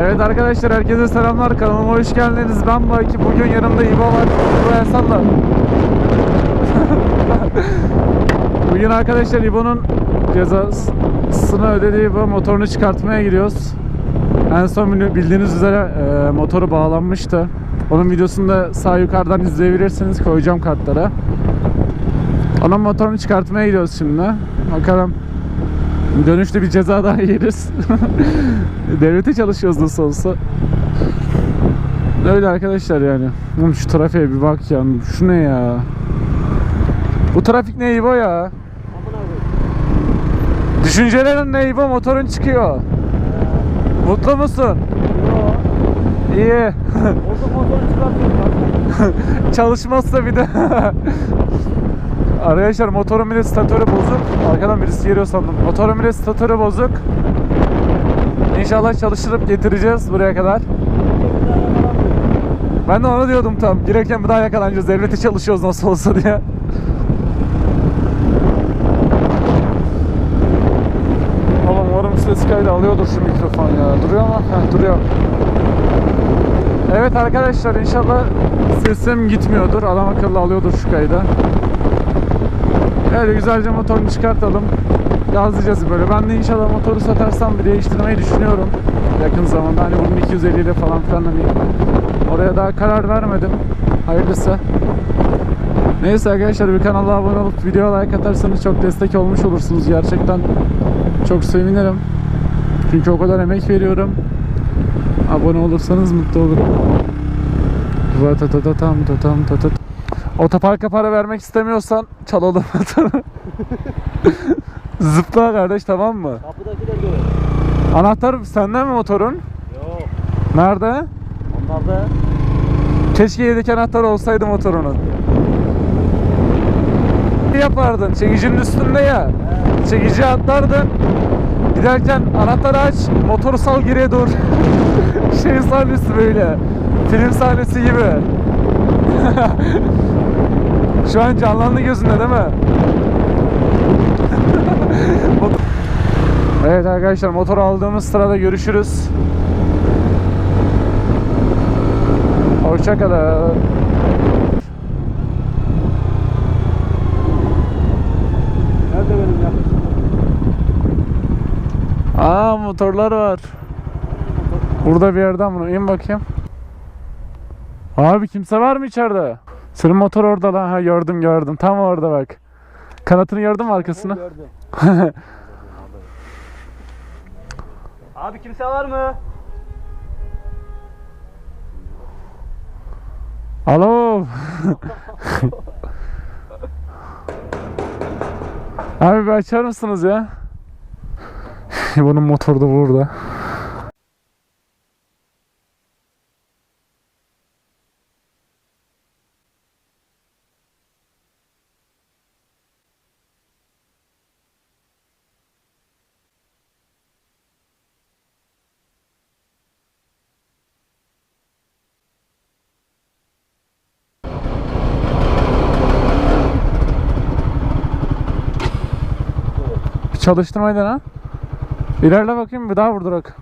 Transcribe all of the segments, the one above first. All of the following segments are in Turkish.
Evet arkadaşlar herkese selamlar kanalıma hoş geldiniz. Ben Baki bugün yanımda İbo var. İbo Esan'la. bugün arkadaşlar İbo'nun cezasını ödediği bu motorunu çıkartmaya gidiyoruz. En son bildiğiniz üzere e, motoru bağlanmıştı. Onun videosunu da sağ yukarıdan izleyebilirsiniz. Koyacağım kartlara. Onun motorunu çıkartmaya gidiyoruz şimdi. Bakalım Dönüşte bir ceza daha yeriz. Devlete çalışıyoruz nasıl olsa. Öyle arkadaşlar yani. Oğlum şu trafiğe bir bak ya. Şu ne ya? Bu trafik ne İbo ya? Düşüncelerin ne İbo? Motorun çıkıyor. Mutlu musun? İyi. Çalışmazsa bir de. Arkadaşlar motorun bir de statörü bozuk. Arkadan birisi geliyor sandım. Motorun bir de statörü bozuk. İnşallah çalıştırıp getireceğiz buraya kadar. Ben de onu diyordum tam. Girerken bir daha yakalanacağız. Devlete çalışıyoruz nasıl olsa diye. Oğlum umarım ses kaydı alıyordur şu mikrofon ya. Duruyor mu? Heh, duruyor. Evet arkadaşlar inşallah sesim gitmiyordur. Adam akıllı alıyordur şu kayda. Öyle güzelce motorunu çıkartalım. Gazlayacağız böyle. Ben de inşallah motoru satarsam bir değiştirmeyi düşünüyorum. Yakın zamanda hani bunun 250 ile falan filan hani oraya daha karar vermedim. Hayırlısı. Neyse arkadaşlar bir kanala abone olup videoya like atarsanız çok destek olmuş olursunuz gerçekten. Çok sevinirim. Çünkü o kadar emek veriyorum. Abone olursanız mutlu olurum. Vatatatam tatam tatat. Otoparka para vermek istemiyorsan çalalım motoru. Zıpla kardeş tamam mı? Kapıdakiler göre. Anahtar sende mi motorun? Yok. Nerede? Onlar da Keşke yedek anahtar olsaydı motorunun. Ne yapardın? Çekicinin üstünde ya. Çekici atlardın. Giderken anahtarı aç, motoru sal geriye doğru. şey sahnesi böyle. Film sahnesi gibi. Şu an canlandı gözünde değil mi? Evet arkadaşlar motor aldığımız sırada görüşürüz. Hoşçakalın. nerede benim yaklaşım? Aa motorlar var. Burada bir yerden bunu in bakayım. Abi kimse var mı içeride? Senin motor orada lan. Ha gördüm gördüm. Tam orada bak. Kanatını gördün mü arkasını? Gördüm. Abi kimse var mı? Alo. Abi bir açar mısınız ya? Bunun motoru da burada. Çalıştırmayı dene. İlerle bakayım bir daha vurdurak.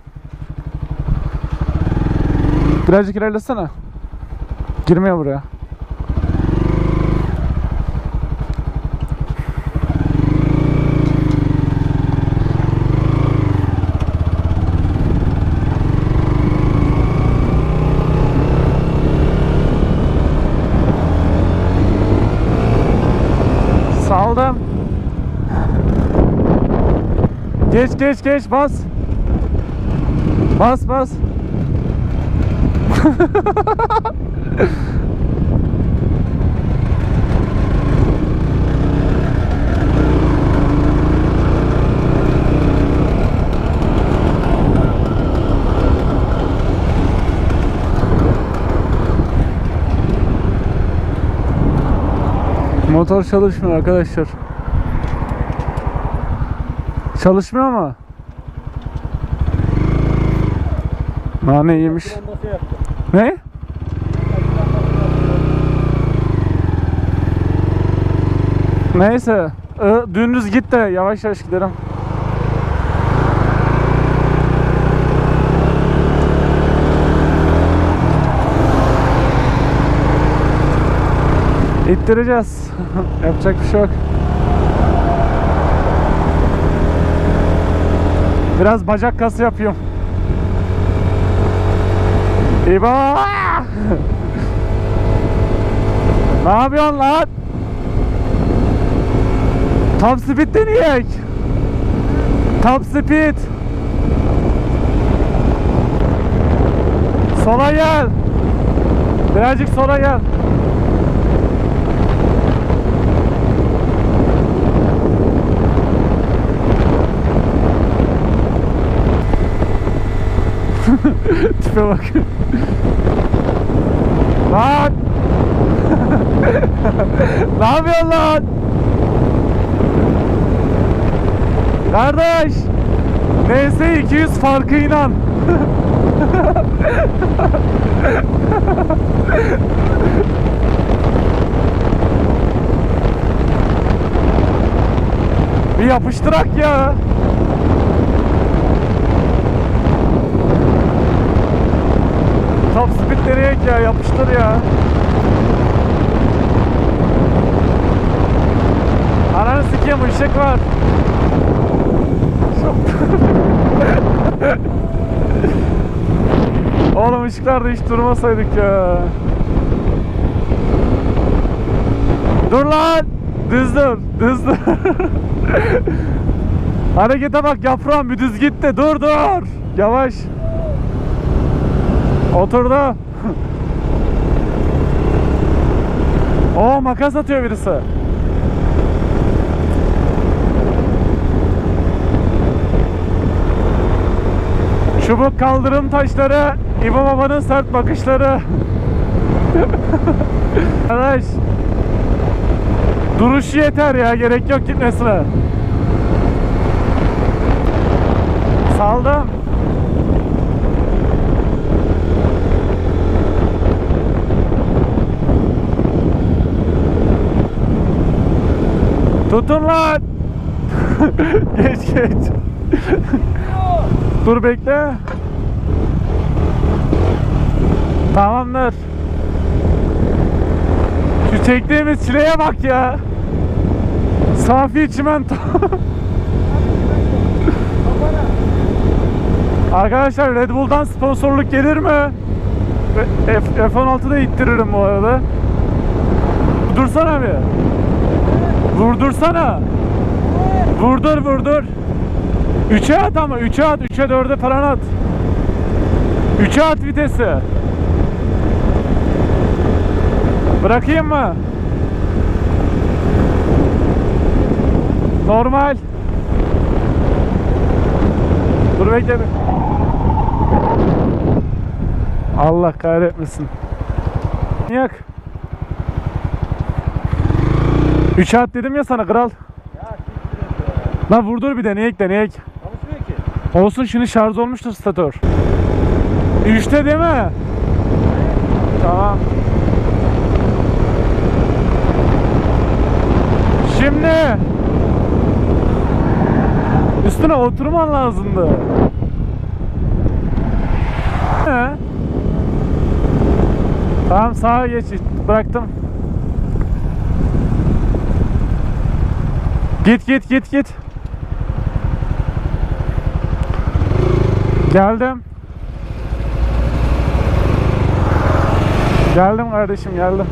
Birazcık ilerlesene. Girmiyor buraya. Saldım. Geç geç geç bas. Bas bas. Motor çalışmıyor arkadaşlar. Çalışmıyor mu? Nane yemiş. Ne? Neyse. I, git de yavaş yavaş giderim. İttireceğiz. Yapacak bir şey yok. Biraz bacak kası yapıyorum. İbo! ne yapıyorsun lan? Top speed deneyek. Top speed. Sola gel. Birazcık sola gel. Tipe bak. lan! ne yapıyorsun lan? Kardeş! Neyse 200 farkı inan. Bir yapıştırak ya. Top speed deneyek ya yapıştır ya. Ananı sikeyim ışık var. Oğlum ışıklarda hiç durmasaydık ya. Dur lan. Düz dur. Düz dur. Harekete bak yaprağım bir düz git de dur dur. Yavaş. Oturdu. Oo makas atıyor birisi. Çubuk kaldırım taşları, İbo Baba'nın sert bakışları. Arkadaş. Duruşu yeter ya, gerek yok gitmesine. Saldım. Tutun lan. geç geç. Dur bekle. Tamamdır. Şu çektiğimiz çileye bak ya. Safi çimento. Arkadaşlar Red Bull'dan sponsorluk gelir mi? F- F16'da ittiririm bu arada. Dursana bir. Vurdursana. Vurdur vurdur. 3'e at ama 3'e at 3'e 4'e falan at. 3'e at vitesi. Bırakayım mı? Normal. Dur bekle. Allah kahretmesin. Yak. 3'e at dedim ya sana kral. Lan vurdur bir deneyek deneyek. Çalışmıyor ki. Olsun şimdi şarj olmuştur statör. 3'te değil mi? Tamam. Şimdi üstüne oturman lazımdı. He? Tamam sağa geç bıraktım. Git git git git. Geldim. Geldim kardeşim geldim.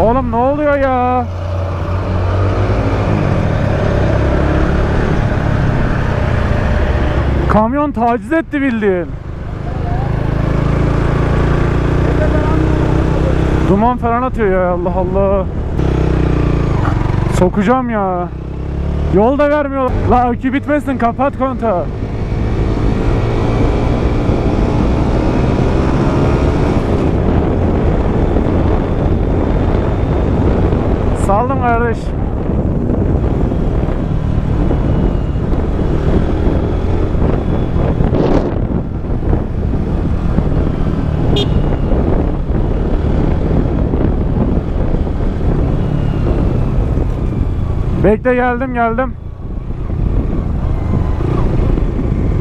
Oğlum ne oluyor ya? Kamyon taciz etti bildiğin. Duman falan atıyor ya Allah Allah. Sokacağım ya. Yol da vermiyor. La akü bitmesin kapat kontağı. Saldım kardeş. Bekle geldim geldim.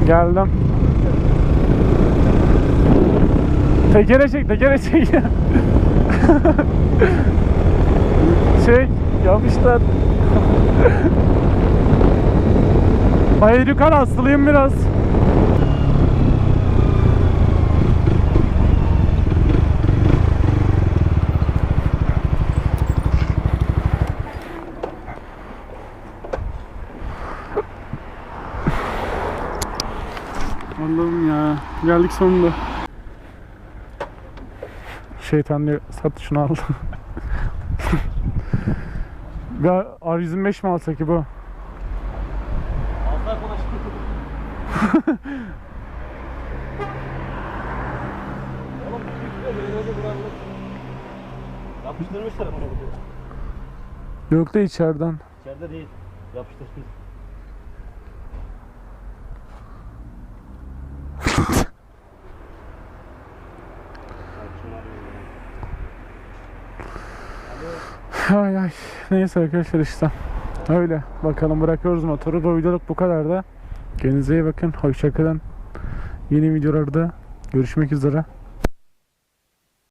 Geldim. Tekere çek tekere çek. çek yapmışlar. Hayır yukarı asılıyım biraz. Geldik sonunda. Şeytan diyor sat şunu al. Ya R125 mi alsak ki bu? Öyle buranın. Yapıştırmışlar bunu. Yok da içeriden. İçeride değil. Yapıştırmış. Ay ay. Neyse arkadaşlar işte. Öyle. Bakalım bırakıyoruz motoru. Bu videoluk bu kadar da. Kendinize iyi bakın. Hoşçakalın. Yeni videolarda görüşmek üzere.